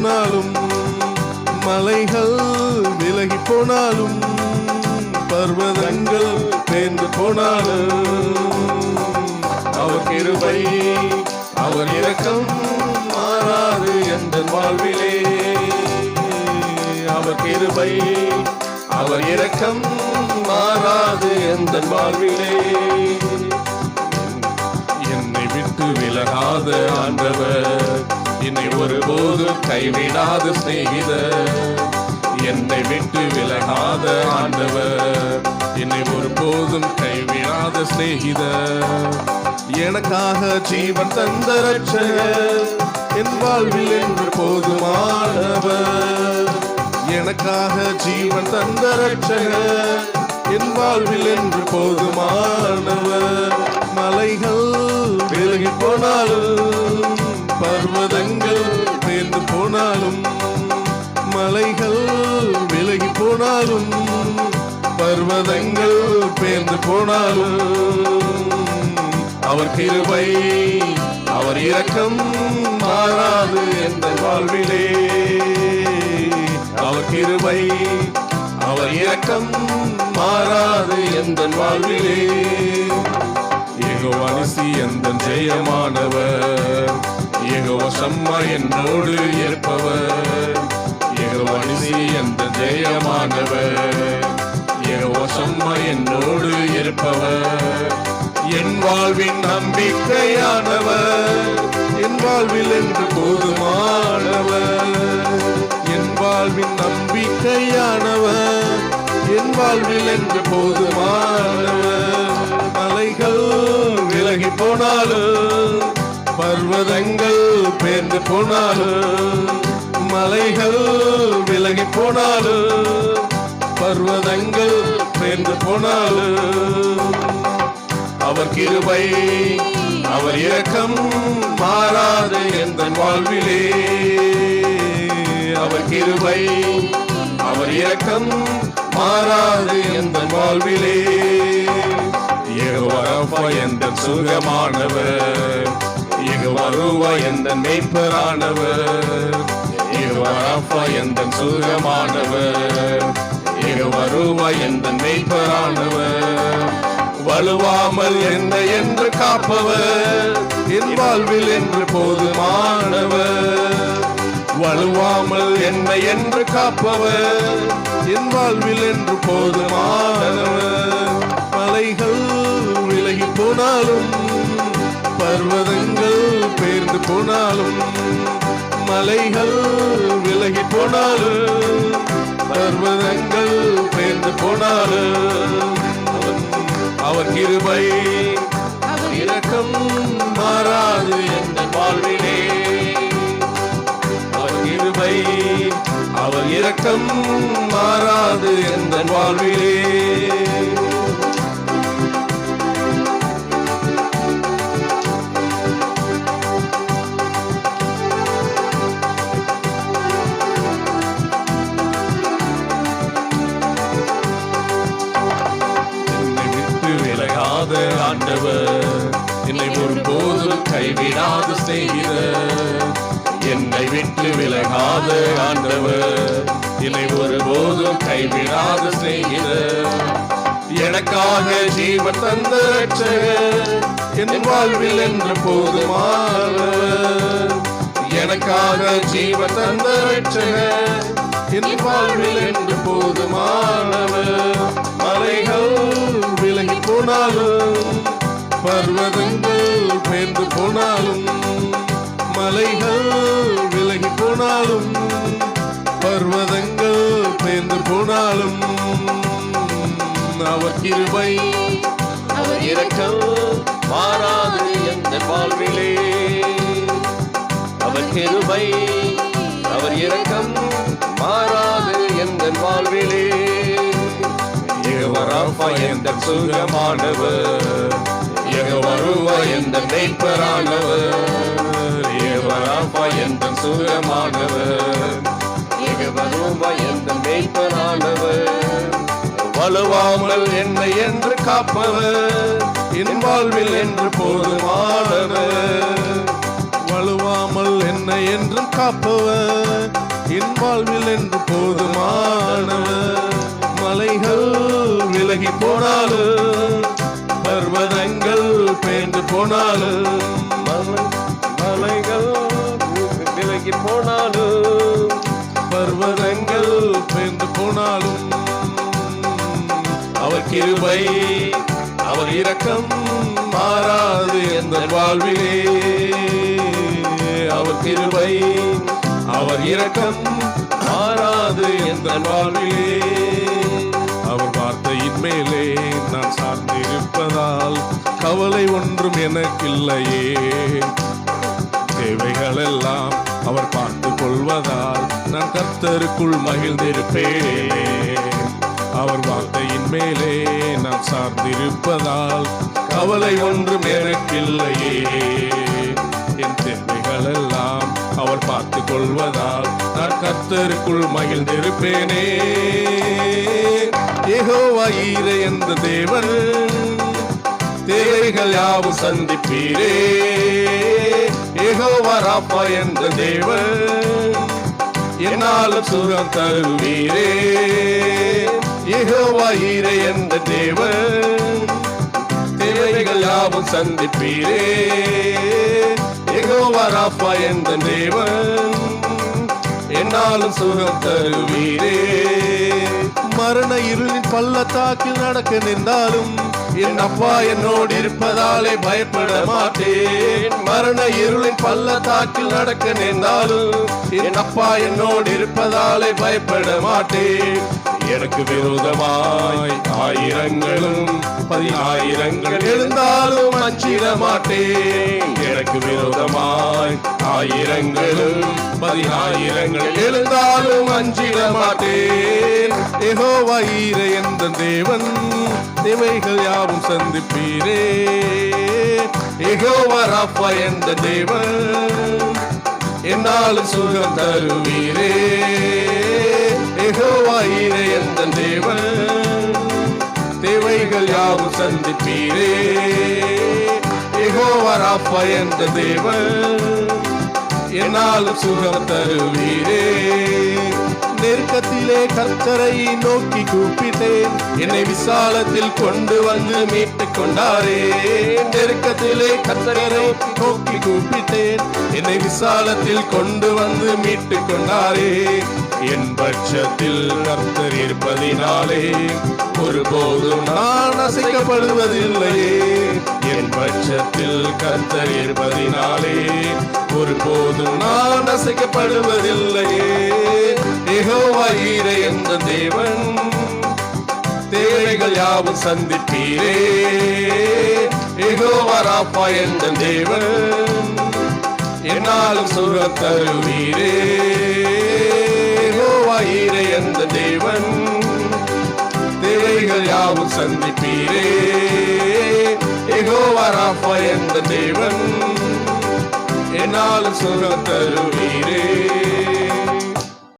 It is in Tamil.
போனாலும் மலைகள் விலகி போனாலும் பர்வதங்கள் பேர்ந்து போனாலும் அவர் கிருபை அவர் இரக்கம் மாறாது எந்த வாழ்விலே. அவர் கிருபை அவர் இரக்கம் மாறாது எந்த வாழ்விலே. என்னை விட்டு விலகாத ஆண்டவர் என்னை ஒருபோதும் கைவிடாத செய்கிற என்னை விட்டு விலகாத ஆண்டவர். என்னை ஒருபோதும் கைவிடாத செய்கிற எனக்காக ஜீவன் தந்த ரட்சகர் என் வாழ்வில் என்று போதுமானவர். எனக்காக ஜீவன் தந்த ரட்சகர் என் வாழ்வில் என்று போதுமானவர். மலைகள் விலகி போனாலும் பர்வதங்கள் தேர்ந்து போனாலும் மலைகள் விலகி போனாலும் பர்வதங்கள் பேர்ந்து போனாலும் அவர் கிருபை அவர் இரக்கம் மாறாது எந்த வாழ்விலே. அவர் கிருபை அவர் இரக்கம் மாறாது எந்த வாழ்விலே. ஏகோவானிசி எந்த ஜெயமானவர் ஏகோவா சம்மா என்னோடு இருப்பவர். ஏகோவானிசி எந்த ஜெயமானவர். ஏகோவா சம்மா என்னோடு இருப்பவர். என் வாழ்வின் நம்பிக்கையானவர். என் வாழ்வில் என்று போதுமானவர். என் வாழ்வின் நம்பிக்கையானவர். என் வாழ்வில் என்று போதுமானவர். மலைகள் விலகி போனாலும் பர்வதங்கள் பேர்ந்து போனாலும் மலைகள் விலகி போனாலும் பர்வதங்கள் பேர்ந்து போனாலும் அவர் கிருபை அவர் இரக்கம் மாறாது எந்த வாழ்விலே. அவர் கிருபை அவர் இரக்கம் மாறாது எந்த வாழ்விலே. ஏகவரப்பா எந்த சுகமானவர். ஏகவருவா எந்த மெய்ப்பரானவர். ஏகவரப்பா எந்த சுகமானவர். ஏகவருவா எந்த மெய்ப்பரானவர். வலுவாமல் என்ன என்று காப்பவர். என் வாழ்வில் என்று போதுமானவர். வலுவாமல் என்ன என்று காப்பவர். என் வாழ்வில் என்று போதுமான போனாலும் மலைகள் விலகி போனாலும் பர்வதங்கள் பெயர்ந்து போனாலும் அவன் அவர் கிருபை அவர் இரக்கம் மாறாது என்ற வாழ்விலே. அவர் கிருபை அவர் இரக்கம் மாறாது என்ற வாழ்விலே. விட்டு விலகாத ஆண்டவர். என்னை ஒருபோதும் கைவிடாத செய்கிற எனக்காக ஜீவ தந்த என் வாழ்வில் என்று போதுமானவர். எனக்காக ஜீவ தந்த என் வாழ்வில் என்று போதுமானவர். மலைகள் விலகி போனாலும் பர்வதங்கள் பேர்ந்து போனாலும் மலைகள் போனாலும் பர்வதங்கள் பேர்ந்து போனாலும் அவர் கிருபை அவர் இரக்கம் மாறாது எந்த வாழ்விலே. அவர் கிருபை அவர் இரக்கம் மாறாது எந்த வாழ்விலே. யெகோவா எந்த சுகமானவர் யெகோவா எந்த நெய்ப்பரானவர் யெகோவா எந்த சுகமானவர் யெகோவா எந்த வலுவாமல் என்னை என்று காப்பவர். இன்வாழ்வில் என்று போதுமானவர். வலுவாமல் என்னை என்றும் காப்பவர். இன்வாழ்வில் என்று போதுமானவர். மலைகள் விலகி போனாலும் பர்வதங்கள் பேர்ந்து போனாலும் மலைகள் விலகி போனாலும் பர்வதங்கள் பெயர்ந்து போனாலும் அவர் கிருபை அவர் இரக்கம் மாறாது எந்த வாழ்விலே. அவர் கிருபை அவர் இரக்கம் மாறாது எந்த வாழ்விலே. அவர் வார்த்தையின் மேலே நான் சார்ந்திருப்பதால் கவலை ஒன்றும் எனக்கில்லையே. தேவைகள் எல்லாம் அவர் பார்த்து கொள்வதால் நான் கர்த்தருக்குள் மகிழ்ந்திருப்பேனே. அவர் வார்த்தையின் மேலே நான் சார்ந்திருப்பதால் கவலை ஒன்றும் எனக்கில்லையே என் தேவைகள் எல்லாம் அவர் பார்த்து கொள்வதால் நான் கர்த்தருக்குள் மகிழ்ந்திருப்பேனே. ஏகோவா என்ற தேவன் தேவைகள் யாவும் சந்திப்பீரே. ஏகோவா ராப்பா என்ற தேவன். என்னாலும் சுகம் தருவீரே ஏகோவா ஈரே என்ற தேவன். தேவைகள் யாவும் சந்திப்பீரே. ஏகோவா ராப்பா என்ற தேவன். என்னாலும் சுகம் தருவீரே மரண இருளின் பள்ளத்தாக்கில் நடக்க நின்றாலும் என் அப்பா என்னோடு இருப்பதாலே பயப்பட மாட்டேன். மரண இருளின் பள்ளத்தாக்கில் நடக்க நின்றாலும் என் அப்பா என்னோடு இருப்பதாலே பயப்பட மாட்டேன். எனக்கு விரோதமாய் ஆயிரங்களும் பதினாயிரங்கள் எழுந்தாலும் அச்சிட மாட்டேன். எனக்கு விரோதமாய் ஆயிரங்களும் பதினாயிரங்கள் எழுந்தாலும் அஞ்சிட மாட்டேன். ஏகோவா எந்த தேவன்? தேவைகள் யாவும் சந்திப்பீரே. ஏகோவா ராப்பா எந்த தேவன்? என்னாலும் சுகம் தருவீரே. ஏகோவா எந்த தேவன்? தேவைகள் யாவும் சந்திப்பீரே. ஏகோவா ராப்பா எந்த தேவன்? என்னாலும் சுகம் தருவீரே. நெருக்கத்திலே கர்த்தரை நோக்கி கூப்பிட்டேன். என்னை விசாலத்தில் கொண்டு வந்து மீட்டுக் கொண்டாரே. நெருக்கத்திலே கர்த்தரை நோக்கி கூப்பிட்டேன். என்னை விசாலத்தில் கொண்டு வந்து மீட்டுக் கொண்டாரே. என் பட்சத்தில் கர்த்தர் இருப்பதினாலே ஒருபோதும் நான் அசைக்கப்படுவதில்லையே என் பட்சத்தில் கர்த்தர் இருப்பதினாலே ஒருபோதும் நான் அசைக்கப்படுவதில்லையே ஏகோவாயிரே ஈர என்ற தேவன்? தேவைகள் யாவும் சந்திப்பீரே. ஏகோவாராப்பா என்ற தேவன்? என்னாலும் சுகம் தருவீரே. ஏகோவாயிரே ஈர என்ற தேவன்? தேவைகள் யாவும் சந்திப்பீரே. ஏகோவாராப்பா என்ற தேவன்? என்னாலும் சுகம் தருவீரே.